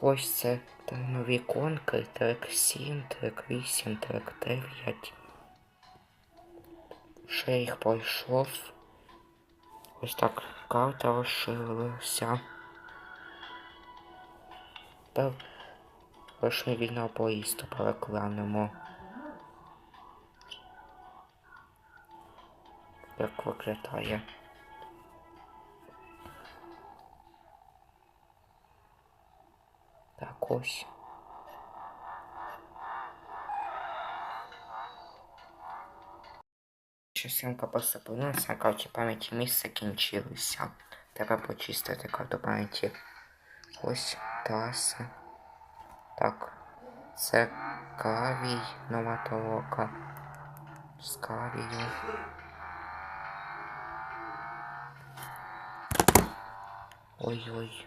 Ось це нові конки, трек 7, трек 8, трек 9. Ще їх пройшов. Ось так карта розширилася. Тепер лише вільного поїзду перекладемо. Як виглядає. Ось. Частинка посипалася, карті пам'яті місць закінчилися. Треба почистити карту пам'яті. Ось траса. Так. Це кавій нова толока. З кавію. Ой-ой.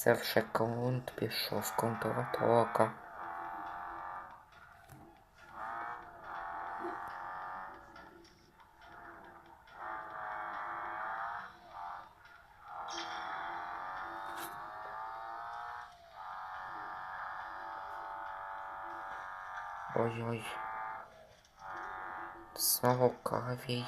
Це вже коунт пішов, контова толока. Ой-ой. Знову кавій.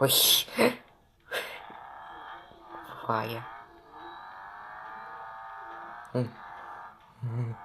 Ой. Буває. М. М.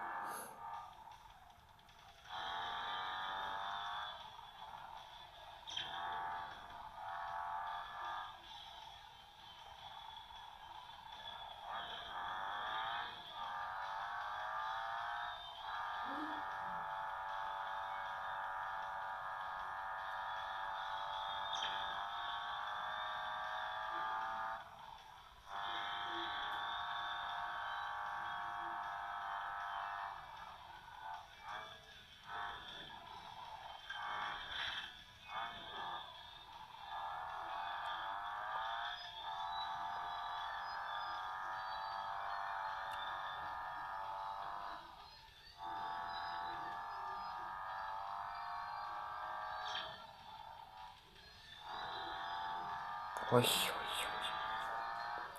Ой.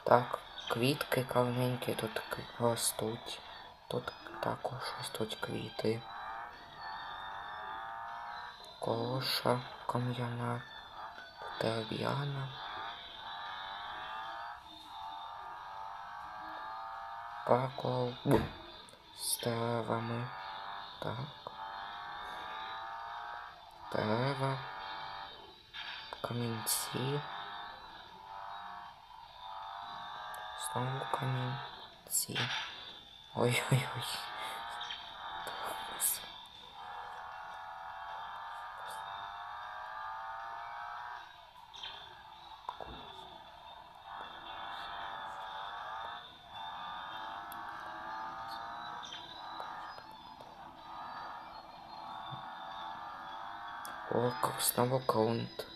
Так, квітки кавненькі тут ростуть. Тут також ростуть квіти. Колоша кам'яна, дерев'яна. Паркол з деревами. Так. Дерева. Камінці. Знову камінці. Ой-ой-ой. О, снова каунт.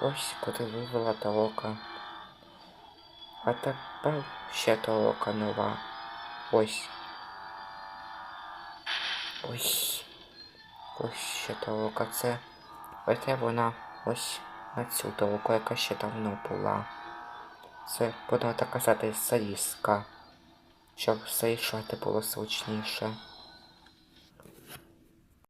Ось куди вивела толока. А тепер ще толока нова. Ось. Ось. Ось ще толока. Це оте вона ось на цю толоку, яка ще давно була. Це будемо так казати залізка. Щоб заїжджати було зручніше.